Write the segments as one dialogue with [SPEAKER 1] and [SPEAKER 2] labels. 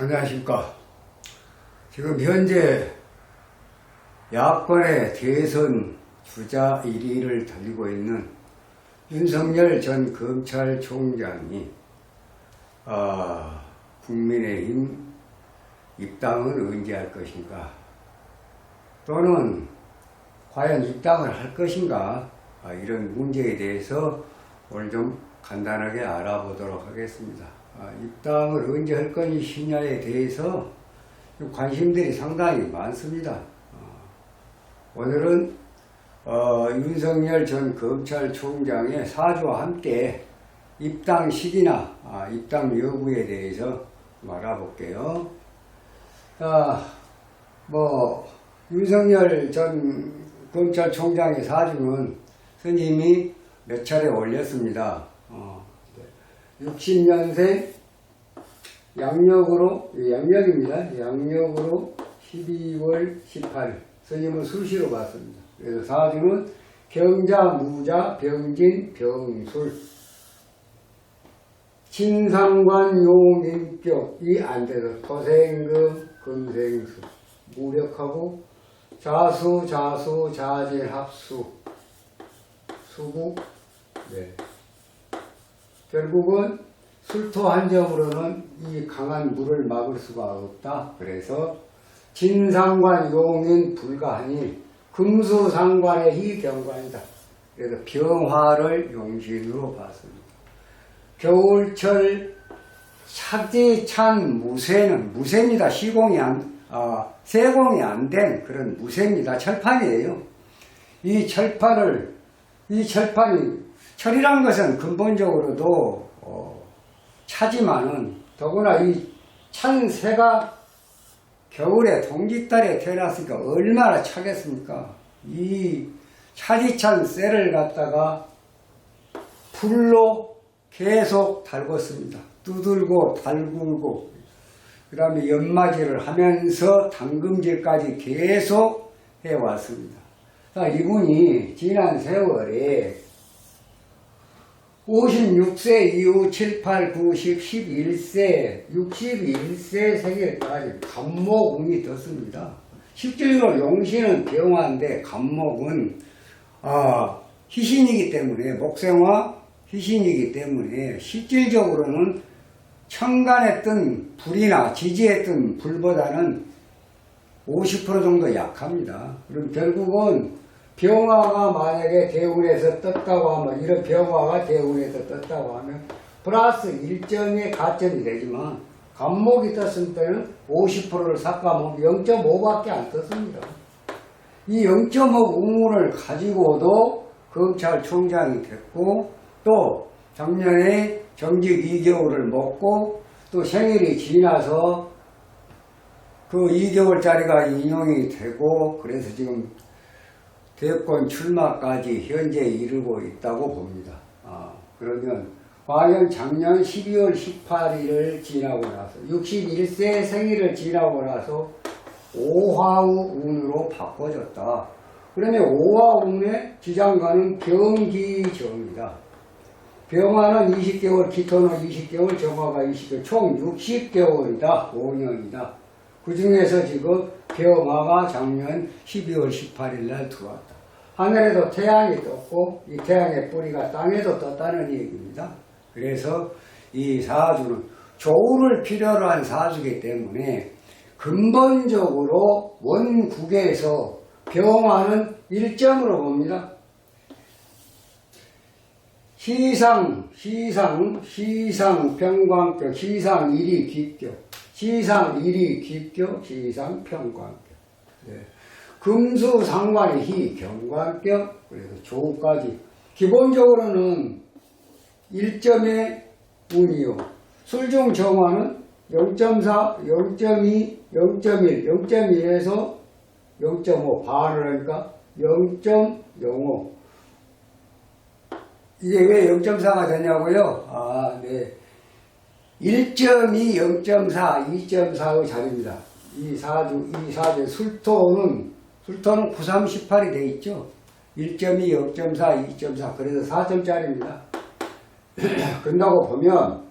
[SPEAKER 1] 안녕하십니까. 지금 현재 야권의 대선 주자 1위를 달리고 있는 윤석열 전 검찰총장이 아, 국민의힘 입당은 언제 할 것인가 또는 과연 입당을 할 것인가 아, 이런 문제에 대해서 오늘 좀 간단하게 알아보도록 하겠습니다. 아, 입당을 언제 할 것이냐에 대해서 관심들이 상당히 많습니다. 어, 오늘은 어, 윤석열 전 검찰총장의 사주와 함께 입당 시기나 아, 입당 여부에 대해서 좀 알아볼게요. 아, 뭐 윤석열 전 검찰총장의 사주는 스님이 몇 차례 올렸습니다. 어, 60년생 양력으로 예, 양력입니다. 양력으로 12월 18일 스님은 수시로 봤습니다. 그래서 사주는 경자, 무자, 병진, 병술 신상관 용인격이 안 돼서 토생금, 금생수 무력하고 자수, 자수, 자진, 합수 수국 네. 결국은 술토 한 점으로는 이 강한 물을 막을 수가 없다. 그래서 진상관 용인 불가하니 금수상관의 희경관이다. 그래서 병화를 용신으로 봤습니다. 겨울철 차디찬 무쇠는 무쇠입니다. 시공이 안, 아, 세공이 안 된 그런 무쇠입니다. 철판이에요. 이 철판을, 이 철판이, 철이란 것은 근본적으로도, 어, 차지만은, 더구나 이 찬 새가 겨울에 동짓달에 태어났으니까 얼마나 차겠습니까? 이 차디찬 쇠를 갖다가 불로 계속 달궜습니다. 두들고 달굴고 그 다음에 연마질을 하면서 당금질까지 계속 해왔습니다. 자, 이분이 지난 세월에 56세 이후 7, 8, 9, 10, 11세, 61세 생일까지 간목운이 떴습니다. 실질적으로 용신은 병화인데 간목은 아, 희신이기 때문에 목생화 희신이기 때문에 실질적으로는 천간에 뜬 불이나 지지에 뜬 불보다는 50% 정도 약합니다. 그럼 결국은 병화가 만약에 대운에서 떴다고 하면 이런 병화가 대운에서 떴다고 하면 플러스 1점의 가점이 되지만 간목이 떴을 때는 50%를 삭감하면 0.5밖에 안 떴습니다. 이 0.5 우물을 가지고도 검찰총장이 됐고 또 작년에 정직 2개월을 먹고 또 생일이 지나서 그 2개월짜리가 인용이 되고 그래서 지금 대권 출마까지 현재 이르고 있다고 봅니다. 아, 그러면 과연 작년 12월 18일을 지나고 나서 61세 생일을 지나고 나서 오화우 운으로 바꿔졌다. 그러면 오화운의 지장가는 경기정이다. 병화는 20개월, 기토는 20개월, 정화가 20개월, 총 60개월이다. 5년이다. 그 중에서 지금 병화가 작년 12월 18일 날 들어왔다. 하늘에도 태양이 떴고 이 태양의 뿌리가 땅에도 떴다는 얘기입니다. 그래서 이 사주는 조우를 필요로 한 사주이기 때문에 근본적으로 원국에서 병화는 1점으로 봅니다. 시상, 시상, 시상 평광격, 시상 일이 기격, 시상 일이 기격, 시상 평광격. 네. 금수 상관이 희 경관격, 그래서 조까지. 기본적으로는 1점의 운이요. 술중 정화는 0.4, 0.2, 0.1, 0.1에서 0.5 반을 하니까 0.05. 이게 왜 0.4가 되냐고요? 아, 네. 1.2, 0.4, 2.4의 자리입니다. 이 사주, 이 사주 술토는, 술토는 9, 3, 18이 돼 있죠? 1.2, 0.4, 2.4. 그래서 4점짜리입니다. 그런다고 보면,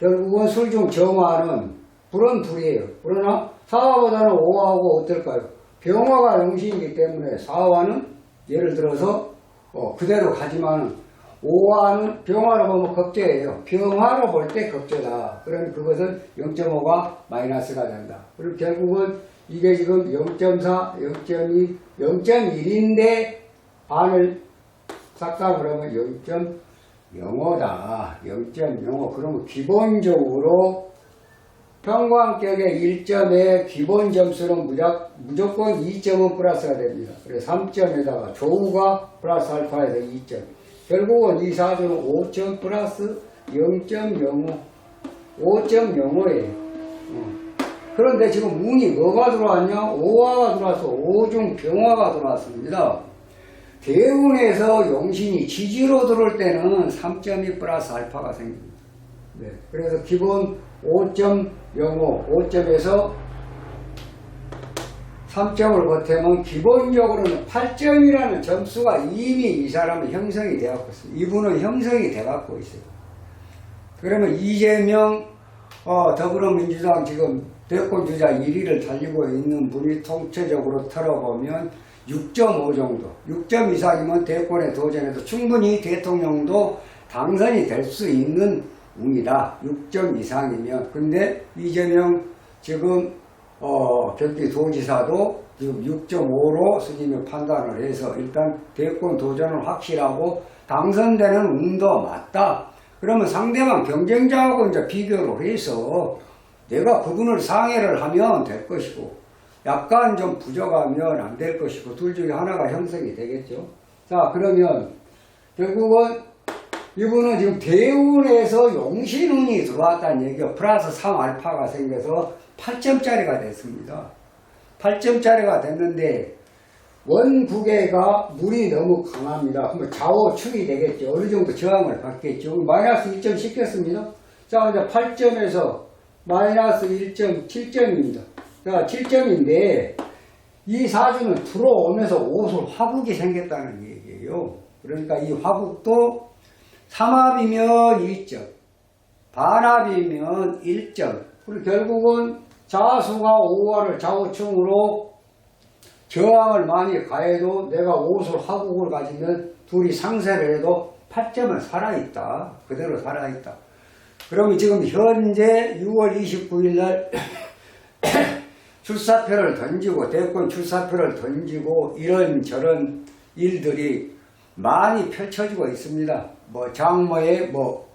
[SPEAKER 1] 결국은 술 중 정화는 불은 불이에요. 그러나 사화보다는 오화하고 어떨까요? 병화가 영신이기 때문에 사화는 예를 들어서 어, 그대로 가지만 오화는 병화로 보면 겁제예요. 병화로 볼때 겁제다. 그러면 그것은 0.5가 마이너스가 된다. 그리고 결국은 이게 지금 0.4, 0.2, 0.1인데 반을 싹다 그러면 0.05다. 0.05. 그러면 기본적으로 평광격의 1점의 기본 점수는 무작, 무조건 2점은 플러스가 됩니다. 그래서 3점에다가 조우가 플러스 알파에서 2점. 결국은 이 사주는 5점 플러스 0.05. 5.05예요. 어. 그런데 지금 운이 뭐가 들어왔냐? 오화가 들어와서 오중 병화가 들어왔습니다. 대운에서 용신이 지지로 들어올 때는 3.2 플러스 알파가 생깁니다. 네. 그래서 기본 5.05, 5점에서 3점을 보태면 기본적으로는 8점이라는 점수가 이미 이 사람은 형성이 되었고 있습니다. 이분은 형성이 되갖고 있어요. 그러면 이재명 어, 더불어민주당 지금 대권 주자 1위를 달리고 있는 분이 통체적으로 털어보면 6.5 정도, 6점 이상이면 대권에 도전해도 충분히 대통령도 당선이 될 수 있는 운이다. 6점 이상이면. 근데 이재명 지금 어, 경기도지사도 지금 6.5로 스님이 판단을 해서 일단 대권 도전은 확실하고 당선되는 운도 맞다. 그러면 상대방 경쟁자하고 이제 비교를 해서 내가 그분을 상해를 하면 될 것이고 약간 좀 부족하면 안 될 것이고 둘 중에 하나가 형성이 되겠죠. 자 그러면 결국은 이분은 지금 대운에서 용신운이 들어왔다는 얘기요. 플러스 3알파가 생겨서 8점짜리가 됐습니다. 8점짜리가 됐는데 원국에가 물이 너무 강합니다. 그러면 좌우축이 되겠죠. 어느 정도 저항을 받겠죠. 마이너스 1점 시켰습니다. 자, 이제 8점에서 마이너스 1.7점입니다. 자, 7점인데 이 사주는 들어오면서 오솔 화국이 생겼다는 얘기예요. 그러니까 이 화국도 삼합이면 1점, 반합이면 1점. 그리고 결국은 자수가 5화를 좌우충으로 저항을 많이 가해도 내가 오솔 화국을 가지면 둘이 상세를 해도 8점은 살아있다. 그대로 살아있다. 그러면 지금 현재 6월 29일 날 출사표를 던지고 대권 출사표를 던지고 이런저런 일들이 많이 펼쳐지고 있습니다. 뭐 장모의 뭐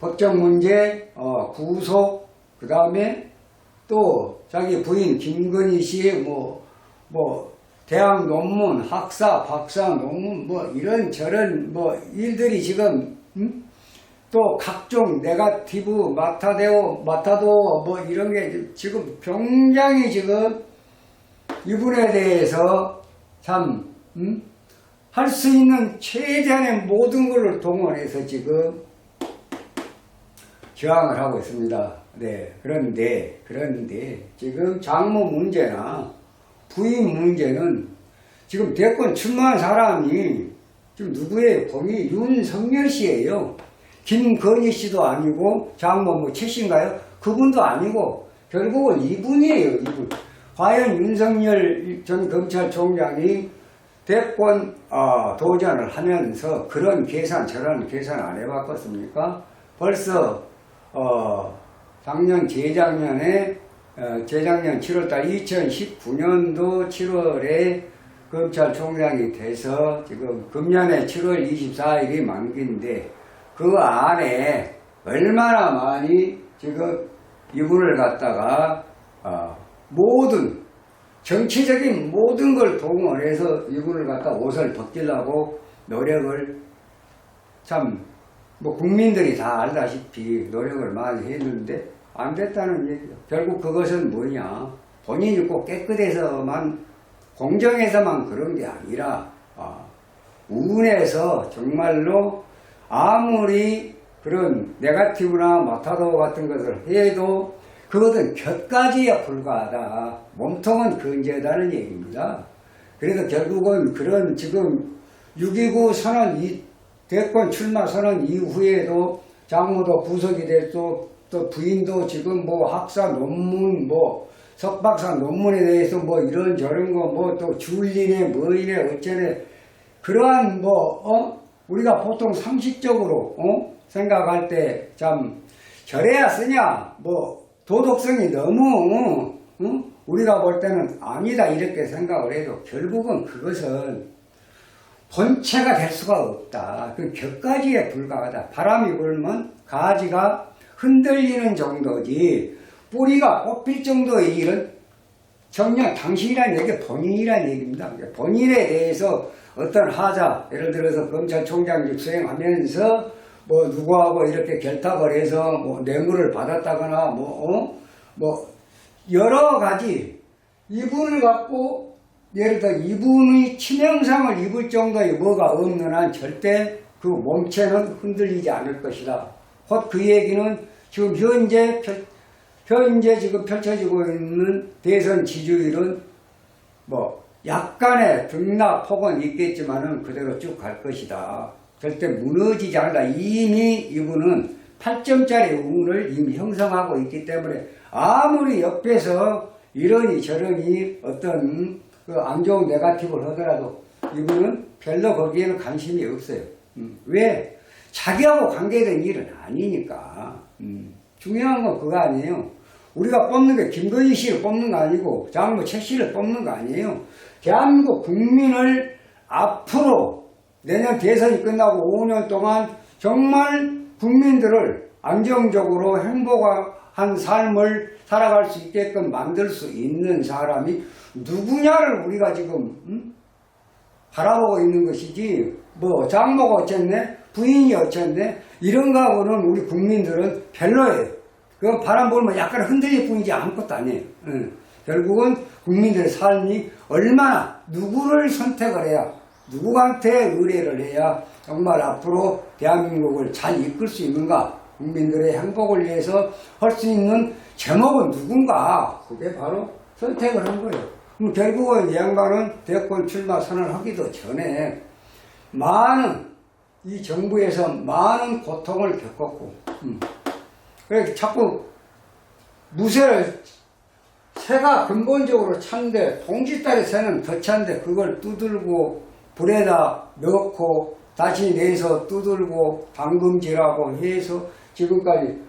[SPEAKER 1] 법적 문제, 어, 구속, 그 다음에 또 자기 부인 김건희 씨의 뭐, 뭐, 대학 논문, 학사, 박사 논문, 뭐, 이런 저런 뭐, 일들이 지금, 음? 또 각종 네가티브, 마타데오, 마타도 뭐, 이런 게 지금 굉장히 지금 이분에 대해서 참, 음? 할 수 있는 최대한의 모든 걸로 동원해서 지금 저항을 하고 있습니다. 네. 그런데, 그런데, 지금 장모 문제나 부인 문제는 지금 대권 출마한 사람이 지금 누구예요? 범이 윤석열 씨예요. 김건희 씨도 아니고 장모 뭐 최씨인가요? 그분도 아니고 결국은 이분이에요. 이분. 과연 윤석열 전 검찰총장이 대권 어, 도전을 하면서 그런 계산 저런 계산 안 해봤겠습니까? 벌써 어, 작년 재작년에 어, 재작년 7월달 2019년도 7월에 검찰총장이 돼서 지금 금년에 7월 24일이 만기인데 그 안에 얼마나 많이 지금 이분을 갖다가 어, 모든 정치적인 모든 걸 동원해서 이분을 갖다 옷을 벗기려고 노력을 참, 뭐 국민들이 다 알다시피 노력을 많이 했는데 안 됐다는 얘기죠. 결국 그것은 뭐냐. 본인이 꼭 깨끗해서만, 공정해서만 그런 게 아니라, 아, 우분에서 정말로 아무리 그런 네가티브나 마타도 같은 것을 해도 그것은 곁가지에 불과하다. 몸통은 근저하다는 얘기입니다. 그래서 결국은 그런 지금 6.29 선언, 이 대권 출마 선언 이후에도 장모도 부석이 됐고 또 부인도 지금 뭐 학사 논문 뭐 석박사 논문에 대해서 뭐 이런 저런 거 뭐 또 줄리네 뭐이네 어쩌네 그러한 뭐 어? 우리가 보통 상식적으로 어? 생각할 때참 저래야 쓰냐 뭐 도덕성이 너무 어? 우리가 볼 때는 아니다 이렇게 생각을 해도 결국은 그것은 본체가 될 수가 없다. 그 격가지에 불과하다. 바람이 불면 가지가 흔들리는 정도지 뿌리가 뽑힐 정도의 일은 정녕 당신이라는 얘기 본인이라는 얘기입니다. 그러니까 본인에 대해서 어떤 하자, 예를 들어서 검찰총장직 수행하면서 뭐 누구하고 이렇게 결탁을 해서 뭐 뇌물을 받았다거나 뭐, 어? 뭐 여러 가지 이분을 갖고 예를 들어 이분의 치명상을 입을 정도의 뭐가 없는 한 절대 그 몸체는 흔들리지 않을 것이다. 곧 그 얘기는 지금 현재 펼- 현재 지금 펼쳐지고 있는 대선 지지율은 뭐 약간의 등락 폭은 있겠지만은 그대로 쭉 갈 것이다. 절대 무너지지 않는다. 이미 이분은 8점짜리 운을 이미 형성하고 있기 때문에 아무리 옆에서 이러니 저러니 어떤 그안 좋은 네가티브를 하더라도 이분은 별로 거기에는 관심이 없어요. 음, 왜? 자기하고 관계된 일은 아니니까. 음, 중요한 건 그거 아니에요. 우리가 뽑는 게 김건희 씨를 뽑는 거 아니고 장모 최 씨를 뽑는 거 아니에요. 대한민국 국민을 앞으로 내년 대선이 끝나고 5년 동안 정말 국민들을 안정적으로 행복 한 삶을 살아갈 수 있게끔 만들 수 있는 사람이 누구냐를 우리가 지금 음? 바라보고 있는 것이지 뭐 장모가 어쨌네 부인이 어쨌네 이런 거하고는 우리 국민들은 별로예요. 그 바람 불면 약간 흔들릴 뿐이지 아무것도 아니에요. 응. 결국은 국민들의 삶이 얼마나 누구를 선택을 해야 누구한테 의뢰를 해야 정말 앞으로 대한민국을 잘 이끌 수 있는가 국민들의 행복을 위해서 할 수 있는 제목은 누군가 그게 바로 선택을 한 거예요. 그럼 결국은 이 양반은 대권 출마 선언 하기도 전에 많은 이 정부에서 많은 고통을 겪었고 음. 그래서 자꾸 무쇠를 새가 근본적으로 찬데 봉지딸의 새는 더 찬데 그걸 두들고 불에다 넣고 다시 내서 두들고 담금질하고 해서 지금까지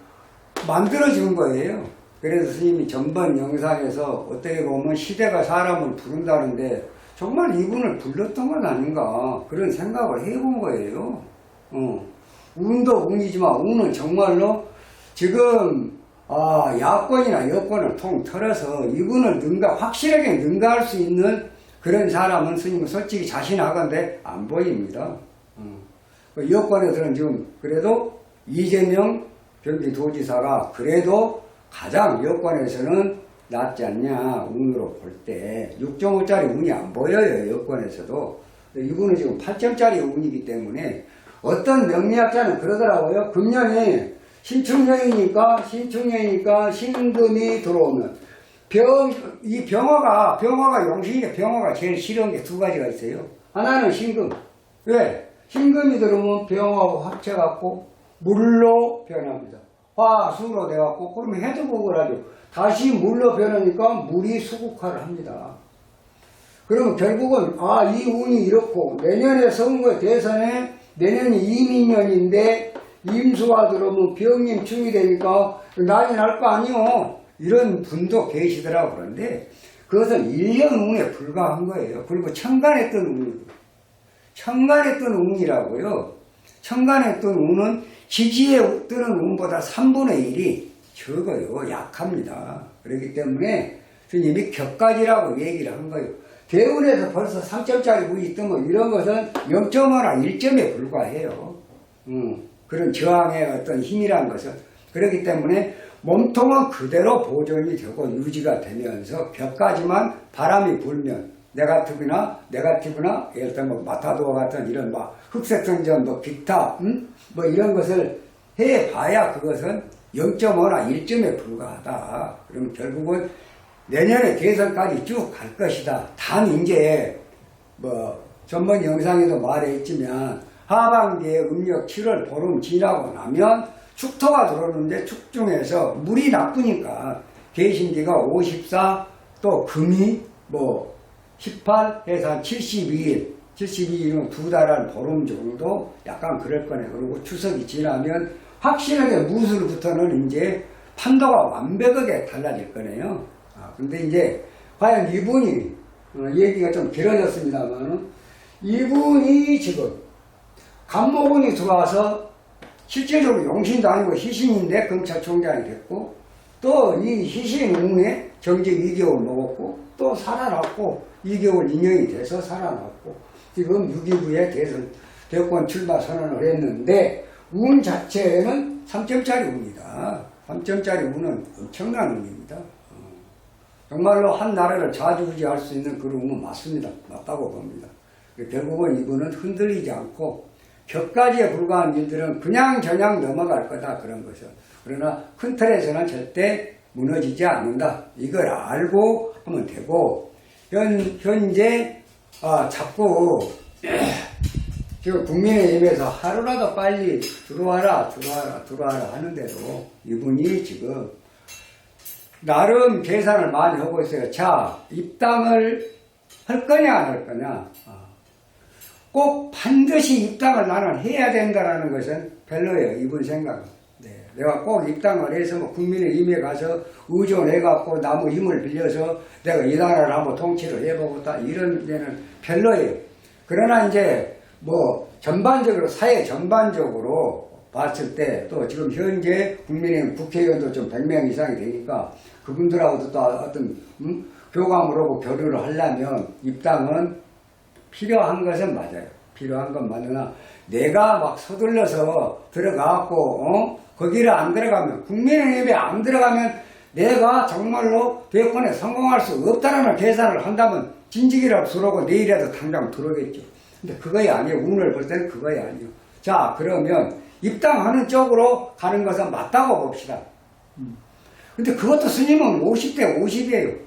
[SPEAKER 1] 만들어진 거예요. 그래서 스님이 전번 영상에서 어떻게 보면 시대가 사람을 부른다는데 정말 이분을 불렀던 건 아닌가 그런 생각을 해본 거예요. 어. 운도 운이지만 운은 정말로 지금 아, 야권이나 여권을 통틀어서 이분을 능가 확실하게 능가할 수 있는 그런 사람은 스님은 솔직히 자신하건데 안 보입니다. 어. 그 여권에서는 지금 그래도 이재명 경기도지사가 그래도 가장 여권에서는 낫지 않냐 운으로 볼 때 6.5짜리 운이 안 보여요 여권에서도 이분은 지금 8점짜리 운이기 때문에 어떤 명리학자는 그러더라고요 금년이 신축년이니까 신축년이니까 신금이 들어오면 병, 이 병화가, 병화가 용신인데 병화가 제일 싫은 게 두 가지가 있어요. 하나는 신금. 왜? 신금이 들어오면 병화하고 합쳐갖고 물로 변합니다. 화, 수로 돼갖고, 그러면 해도복을 하죠. 다시 물로 변하니까 물이 수국화를 합니다. 그러면 결국은, 아, 이 운이 이렇고, 내년에 선거 대선에 내년이 이민년인데, 임수가 들어오면 병임 충이 되니까 난리 날거 아니요. 이런 분도 계시더라고 그런데 그것은 1년 운에 불과한 거예요. 그리고 천간에 뜬 운. 천간에 뜬 운이라고요. 천간에 뜬 운은 지지에 뜨는 운보다 3분의 1이 적어요. 약합니다. 그렇기 때문에 스님이 격가지라고 얘기를 한 거예요. 대운에서 벌써 3점짜리 운이 뜨면 이런 것은 0.5나 1점에 불과해요. 음, 그런 저항의 어떤 힘이란 것은. 그렇기 때문에 몸통은 그대로 보존이 되고 유지가 되면서 벽까지만 바람이 불면 네가티브나 네가티브나 예를 들면 뭐 마타도어 같은 이런 막 흑색성전 뭐 기타 음? 뭐 이런 것을 해봐야 그것은 0.5나 1점에 불과하다. 그럼 결국은 내년에 대선까지 쭉 갈 것이다. 단 이제 뭐 전번 영상에도 말했지만 하반기에 음력 7월 보름 지나고 나면 축토가 들어오는데 축 중에서 물이 나쁘니까 계신기가 54, 또 금이 뭐 18 해서 한 72일, 72일은 두 달 한 보름 정도 약간 그럴 거네. 그리고 추석이 지나면 확실하게 무술부터는 이제 판도가 완벽하게 달라질 거네요. 아, 근데 이제 과연 이분이 어, 얘기가 좀 길어졌습니다만은 이분이 지금 간목운이 들어와서 실질적으로 용신도 아니고 희신인데 검찰총장이 됐고 또 이 희신 운에 정직 2개월 먹었고 또 살아났고 2개월 인연이 돼서 살아났고 지금 6.29에 대선 대권 출마 선언을 했는데 운 자체는 3점짜리 운이다. 3점짜리 운은 엄청난 운입니다. 어. 정말로 한 나라를 좌지우지할 수 있는 그런 운은 맞습니다. 맞다고 봅니다. 결국은 이분은 흔들리지 않고 격가지에 불과한 일들은 그냥 저냥 넘어갈 거다 그런 것은 그러나 큰 틀에서는 절대 무너지지 않는다 이걸 알고 하면 되고 현, 현재 아, 자꾸 지금 국민의힘에서 하루라도 빨리 들어와라 들어와라 들어와라 하는데도 이분이 지금 나름 계산을 많이 하고 있어요 자 입당을 할 거냐 안 할 거냐 아. 꼭 반드시 입당을 나는 해야 된다라는 것은 별로예요. 이분 생각은. 네. 내가 꼭 입당을 해서 뭐 국민의힘에 가서 의존해갖고 나무 힘을 빌려서 내가 이 나라를 한번 통치를 해보겠다. 이런 데는 별로예요. 그러나 이제 뭐 전반적으로, 사회 전반적으로 봤을 때 또 지금 현재 국민의힘 국회의원도 좀 100명 이상이 되니까 그분들하고도 또 어떤 음? 하고 교류를 하려면 입당은 필요한 것은 맞아요. 필요한 건 맞으나 내가 막 서둘러서 들어가고 어? 거기를 안 들어가면 국민의힘에 안 들어가면 내가 정말로 대권에 성공할 수 없다라는 계산을 한다면 진직이라고 들어오고 내일이라도 당장 들어오겠죠. 근데 그거야 아니에요. 운을 볼 때는 그거야 아니에요. 자 그러면 입당하는 쪽으로 가는 것은 맞다고 봅시다. 음. 근데 그것도 스님은 50대 50이에요.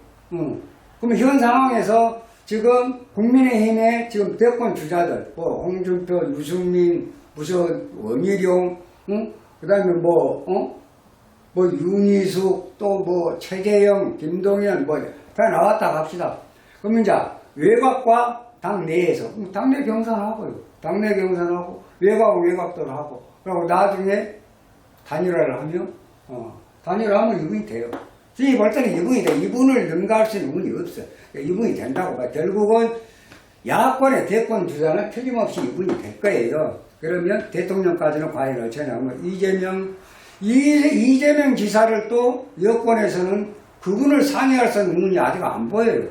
[SPEAKER 1] 그러면 현 상황에서 지금 국민의힘의 지금 대권 주자들, 뭐 홍준표, 유승민, 무슨 원희룡, 응? 그다음에 뭐, 어? 뭐 윤희숙, 또 뭐 최재형, 김동연 뭐 다 나왔다 갑시다. 그러면 이제 외곽과 당내에서 그럼 당내 경선하고요. 당내 경선하고 외곽은 외곽대로 하고 그리고 나중에 단일화를 하면 어, 단일화하면 이분이 돼요. 볼 때는 이분이 돼. 이분을 능가할 수 있는 운이 없어요. 이분이 된다고 봐. 결국은 야권의 대권 주자는 틀림없이 이분이 될 거예요. 그러면 대통령까지는 과연 어쩌냐면 이재명 이, 이재명 지사를 또 여권에서는 그분을 상회할 수 있는 운이 아직 안 보여요.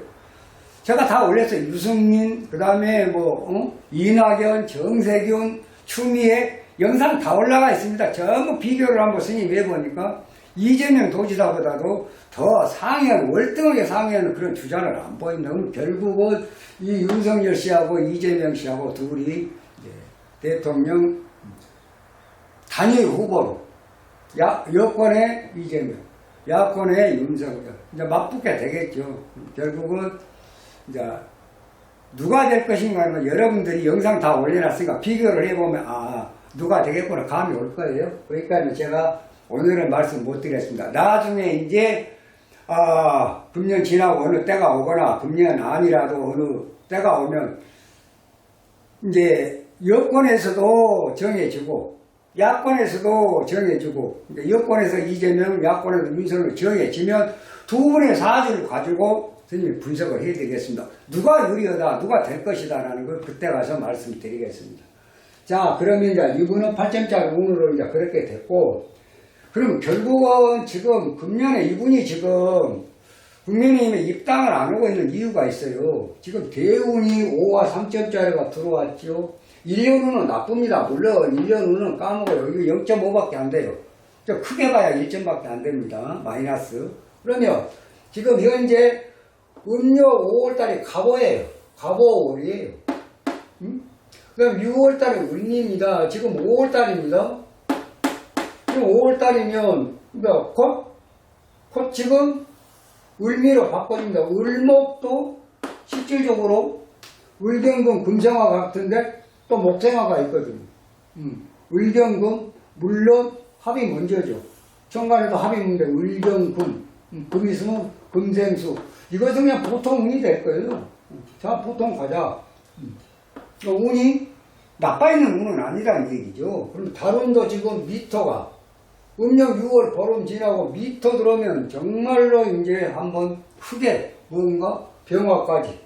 [SPEAKER 1] 제가 다 올렸어요. 유승민, 그 다음에 뭐, 어? 이낙연, 정세균, 추미애, 영상 다 올라가 있습니다. 전부 비교를 한번 스님 해보니까 이재명 도지사보다도 더 상현, 월등하게 상현 그런 주장을 안 보인다. 그럼 결국은 이 윤석열 씨하고 이재명 씨하고 둘이 대통령 단일 후보로 야, 여권의 이재명, 야권의 윤석열 이제 맞붙게 되겠죠. 결국은 이제 누가 될 것인가 하면 여러분들이 영상 다 올려놨으니까 비교를 해보면 아 누가 되겠구나 감이 올 거예요. 그러니까 제가 오늘은 말씀 못 드렸습니다. 나중에 이제 아 금년 지나고 어느 때가 오거나 금년 아니라도 어느 때가 오면 이제 여권에서도 정해지고 야권에서도 정해지고 여권에서 이재명 야권에서 윤석열 정해지면 두 분의 사주를 가지고 선생님이 분석을 해드리겠습니다. 누가 유리하다 누가 될 것이다 라는 걸 그때 가서 말씀드리겠습니다. 자 그러면 이제 이분은 8점짜리 운으로 이제 그렇게 됐고 그럼 결국은 지금 금년에 이분이 지금 국민의힘에 입당을 안 하고 있는 이유가 있어요. 지금 대운이 5와 3점짜리가 들어왔죠. 1년 후는 나쁩니다. 물론 1년 후는 까먹어요. 이거 0.5밖에 안 돼요. 저 크게 봐야 1점밖에 안 됩니다. 마이너스. 그러면 지금 현재 음력 5월달이 갑오예요. 갑오월이에요. 음? 그럼 6월달에 을입니다. 지금 5월달입니다. 지금 5월달이면 그러니까 곧, 곧 지금 을미로 바꿔줍니다. 을목도 실질적으로 을경금 금생화 같은데 또 목생화가 있거든요. 음, 을경금 물론 합이 먼저죠. 천간에도 합이 문제, 을정금, 음, 금 있으면 금생수. 이것은 그냥 보통 운이 될 거예요. 자, 보통 가자. 음. 어, 운이 나빠 있는 운은 아니라는 얘기죠. 그럼 다른도 지금 미터가 음력 6월 보름 지나고 미터 들어오면 정말로 이제 한번 크게 뭔가 병화까지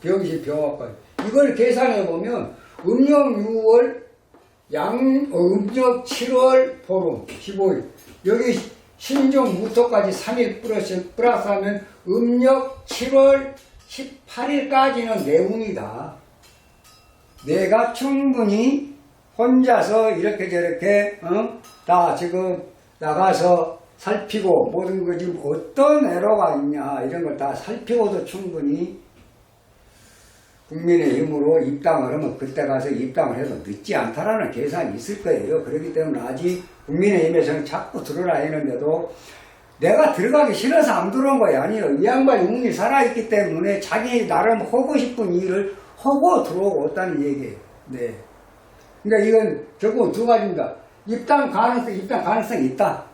[SPEAKER 1] 병실 병화까지 이걸 계산해 보면 음력 6월 양 어, 음력 7월 보름 15일 여기 신종 무토까지 3일 플러스 플러스 하면 음력 7월 18일까지는 내운이다. 내가 충분히 혼자서 이렇게 저렇게 어? 다 지금 나가서 살피고 모든 거 지금 어떤 애로가 있냐 이런 걸 다 살피고도 충분히 국민의 힘으로 입당을 하면 그때 가서 입당을 해도 늦지 않다라는 계산이 있을 거예요. 그렇기 때문에 아직 국민의 힘에서는 자꾸 들어라 했는데도 내가 들어가기 싫어서 안 들어온 거예요. 아니요. 이 양반이 운이 살아있기 때문에 자기 나름 하고 싶은 일을 하고 들어오고 있다는 얘기예요. 네. 그러니까 이건 결국은 두 가지입니다. 입당 가능성, 입당 가능성이 있다.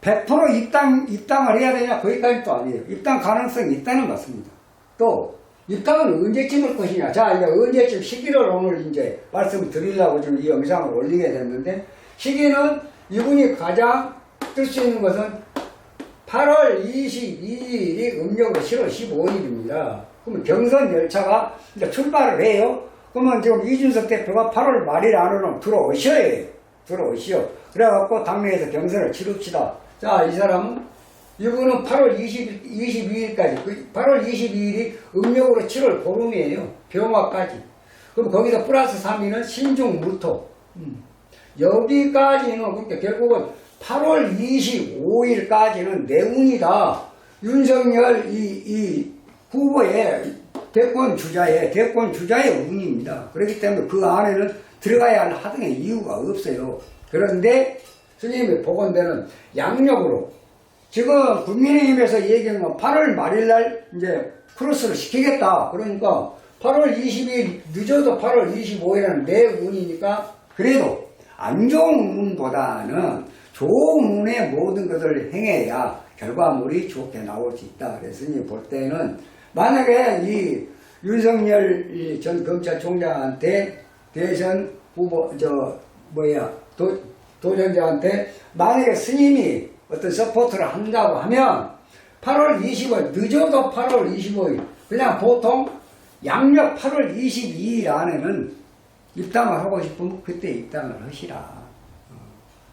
[SPEAKER 1] 100% 입당, 입당을 해야 되냐? 거기까지는 또 아니에요. 입당 가능성이 있다는 것 같습니다. 또, 입당은 언제쯤 할 것이냐? 자, 이제 언제쯤 시기를 오늘 이제 말씀을 드리려고 지금 이 영상을 올리게 됐는데, 시기는 이분이 가장 뜰 수 있는 것은 8월 22일이 음력으로 7월 15일입니다. 그러면 경선 열차가 이제 출발을 해요. 그러면 지금 이준석 대표가 8월 말일 안으로 들어오셔야 해요. 들어오시오. 그래갖고 당내에서 경선을 치릅시다. 자, 이 사람은 이분은 8월 20, 22일까지, 그 8월 22일이 음력으로 7월 보름이에요. 병화까지. 그럼 거기서 플러스 3일은 신중 무토. 음. 여기까지는, 그러니까 결국은 8월 25일까지는 내 운이다. 윤석열 이, 이 후보의 대권 주자의, 대권 주자의 운입니다. 그렇기 때문에 그 안에는 들어가야 할 하등의 이유가 없어요. 그런데 스님의 복원되는 양력으로 지금 국민의힘에서 얘기한 건 8월 말일 날 이제 크로스를 시키겠다. 그러니까 8월 20일 늦어도 8월 25일은 내 운이니까 그래도 안 좋은 운보다는 좋은 운의 모든 것을 행해야 결과물이 좋게 나올 수 있다. 그래서 볼 때는 만약에 이 윤석열 이전 검찰총장한테 대선 후보 저 뭐야 도, 도전자한테 만약에 스님이 어떤 서포트를 한다고 하면 8월 20일 늦어도 8월 25일 그냥 보통 양력 8월 22일 안에는 입당을 하고 싶으면 그때 입당을 하시라. 어.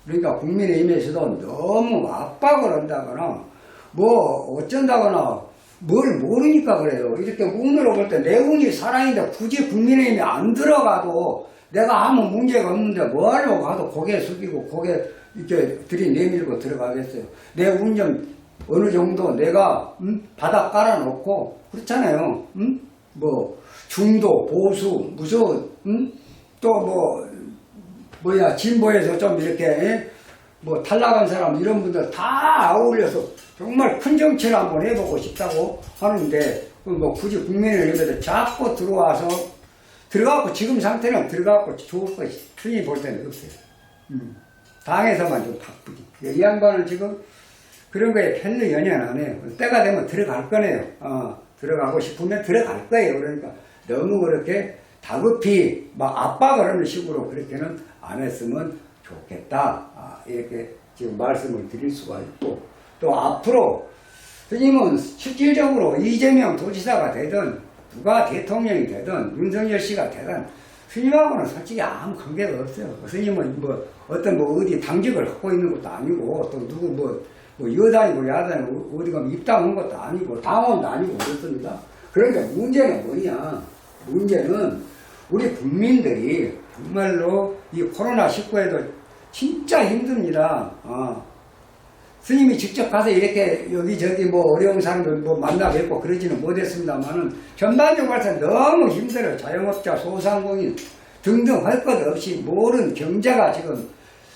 [SPEAKER 1] 그러니까 국민의힘에서도 너무 압박을 한다거나 뭐 어쩐다거나 뭘 모르니까 그래요. 이렇게 운으로 볼 때 내 운이 살아있는데 굳이 국민의힘에 안 들어가도 내가 아무 문제가 없는데 뭐하려고 가도 고개 숙이고 고개 이렇게 들이내밀고 들어가겠어요. 내 운 좀 어느 정도 내가 음? 바닥 깔아놓고 그렇잖아요. 음? 뭐 중도 보수 무슨 음? 또뭐 뭐야 진보에서 좀 이렇게 예? 뭐 탈락한 사람 이런 분들 다 아울려서 정말 큰 정치를 한번 해보고 싶다고 하는데 그뭐 굳이 국민의힘에서 자꾸 들어와서 들어가고 지금 상태는 들어가고 좋을 것이 흔히 볼 때는 없어요. 음. 당에서만 좀 바쁘지. 이 양반은 지금 그런 거에 별로 연연 안 해요. 때가 되면 들어갈 거네요. 어, 들어가고 싶으면 들어갈 거예요. 그러니까 너무 그렇게 다급히 막 압박을 하는 식으로 그렇게는 안 했으면 좋겠다. 아, 이렇게 지금 말씀을 드릴 수가 있고 또 앞으로 스님은 실질적으로 이재명 도지사가 되든 누가 대통령이 되든 윤석열 씨가 되든 스님하고는 솔직히 아무 관계가 없어요. 스님은 뭐 어떤 뭐 어디 당직을 갖고 있는 것도 아니고 또 누구 뭐, 뭐 여당이고 야당이고 어디 가면 입당한 것도 아니고 당원도 아니고 그렇습니다. 그러니까 문제는 뭐냐? 문제는 우리 국민들이 정말로 이 코로나19에도 진짜 힘듭니다. 어. 스님이 직접 가서 이렇게 여기저기 뭐 어려운 사람들 뭐 만나 뵙고 그러지는 못했습니다만은 전반적으로 봐서 너무 힘들어요. 자영업자, 소상공인 등등 할 것 없이 모든 경제가 지금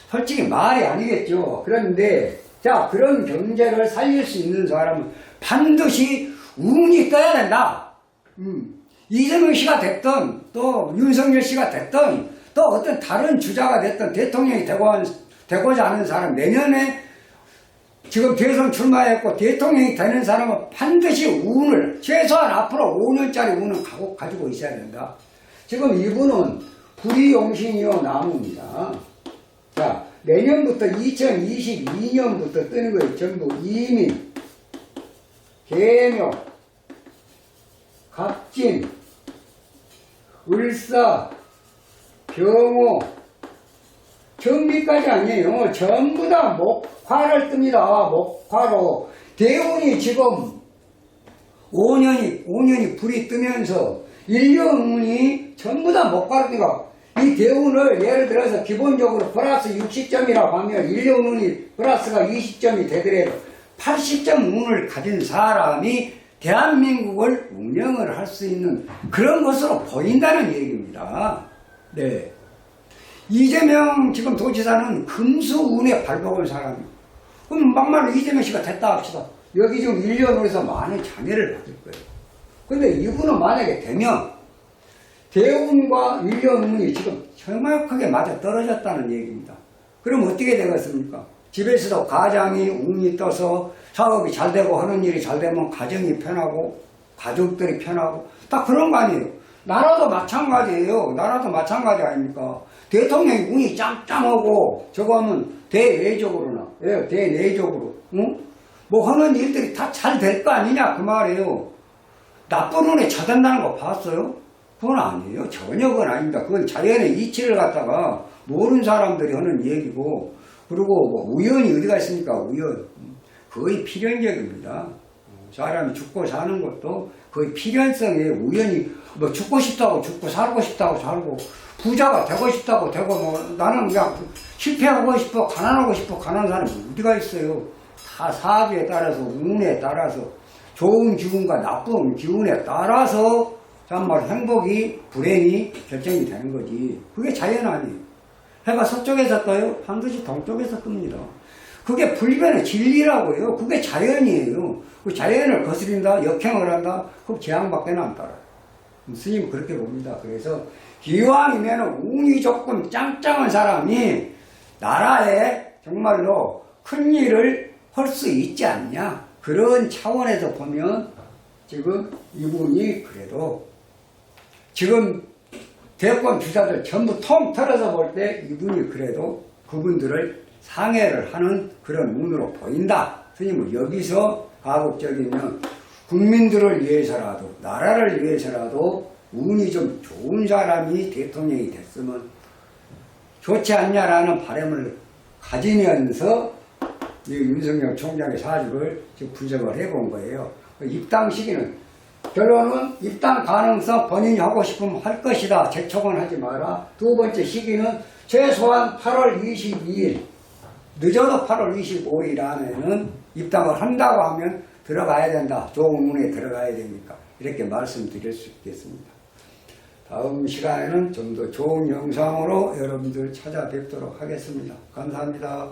[SPEAKER 1] 솔직히 말이 아니겠죠. 그런데 자 그런 경제를 살릴 수 있는 사람은 반드시 운이 떠야 된다. 음. 이재명 씨가 됐든 또 윤석열 씨가 됐든 또 어떤 다른 주자가 됐던 대통령이 되고 한- 되고자 하는 사람 내년에 지금 대선 출마했고 대통령이 되는 사람은 반드시 운을 최소한 앞으로 5년짜리 운은 가고, 가지고 있어야 된다. 지금 이분은 불이용신이요 나무입니다. 자 내년부터 2022년부터 뜨는 거예요. 전부 이민, 개묘, 갑진, 을사, 병호, 정비까지 아니에요. 전부 다 목화를 뜹니다. 목화로. 대운이 지금 5년이, 5년이 불이 뜨면서 일년운이 전부 다 목화를 뜹니다. 이 대운을 예를 들어서 기본적으로 플러스 60점이라고 하면 일년운이 플러스가 20점이 되더라도 80점 운을 가진 사람이 대한민국을 운영을 할 수 있는 그런 것으로 보인다는 얘기입니다. 네. 이재명 지금 도지사는 금수운에 발버은 사람이에요. 그럼 막말로 이재명 씨가 됐다 합시다. 여기 지금 1년으로 해서 많은 장애를 받을 거예요. 근데 이분은 만약에 되면 대운과 1년운이 지금 정확하게 맞아 떨어졌다는 얘기입니다. 그럼 어떻게 되겠습니까? 집에서도 가장이 운이 떠서 사업이 잘 되고 하는 일이 잘 되면 가정이 편하고 가족들이 편하고 딱 그런 거 아니에요. 나라도 마찬가지예요. 나라도 마찬가지 아닙니까? 대통령이 운이 짱짱하고 저거는 대외적으로나 예, 대내적으로 응? 뭐 하는 일들이 다 잘 될 거 아니냐 그 말이에요. 나쁜 운에 차단다는 거 봤어요? 그건 아니에요. 전혀 그건 아닙니다. 그건 자연의 이치를 갖다가 모르는 사람들이 하는 얘기고 그리고 뭐 우연이 어디가 있습니까? 우연. 거의 필연적입니다. 사람이 죽고 사는 것도 거의 필연성에 우연히 뭐 죽고 싶다고 죽고 살고 싶다고 살고 부자가 되고 싶다고 되고 뭐 나는 그냥 실패하고 싶어 가난하고 싶어 가난한 사람이 어디가 있어요. 다 사주에 따라서 운에 따라서 좋은 기운과 나쁜 기운에 따라서 정말 행복이 불행이 결정이 되는 거지. 그게 자연 아니에요. 해가 서쪽에서 떠요? 반드시 동쪽에서 뜹니다. 그게 불변의 진리라고요. 그게 자연이에요. 그 자연을 거스린다, 역행을 한다, 그럼 재앙밖에 안 따라요. 스님은 그렇게 봅니다. 그래서 기왕이면 운이 조금 짱짱한 사람이 나라에 정말로 큰 일을 할 수 있지 않냐. 그런 차원에서 보면 지금 이분이 그래도 지금 대권 주자들 전부 통 털어서 볼 때 이분이 그래도 그분들을 상해를 하는 그런 운으로 보인다. 스님은 여기서 가급적이면 국민들을 위해서라도 나라를 위해서라도 운이 좀 좋은 사람이 대통령이 됐으면 좋지 않냐라는 바람을 가지면서 이 윤석열 총장의 사주를 지금 분석을 해본 거예요. 그 입당 시기는 결론은 입당 가능성 본인이 하고 싶으면 할 것이다. 재촉은 하지 마라. 두 번째 시기는 최소한 8월 22일 늦어도 8월 25일 안에는 입당을 한다고 하면 들어가야 된다. 좋은 문에 들어가야 되니까 이렇게 말씀드릴 수 있겠습니다. 다음 시간에는 좀 더 좋은 영상으로 여러분들 찾아뵙도록 하겠습니다. 감사합니다.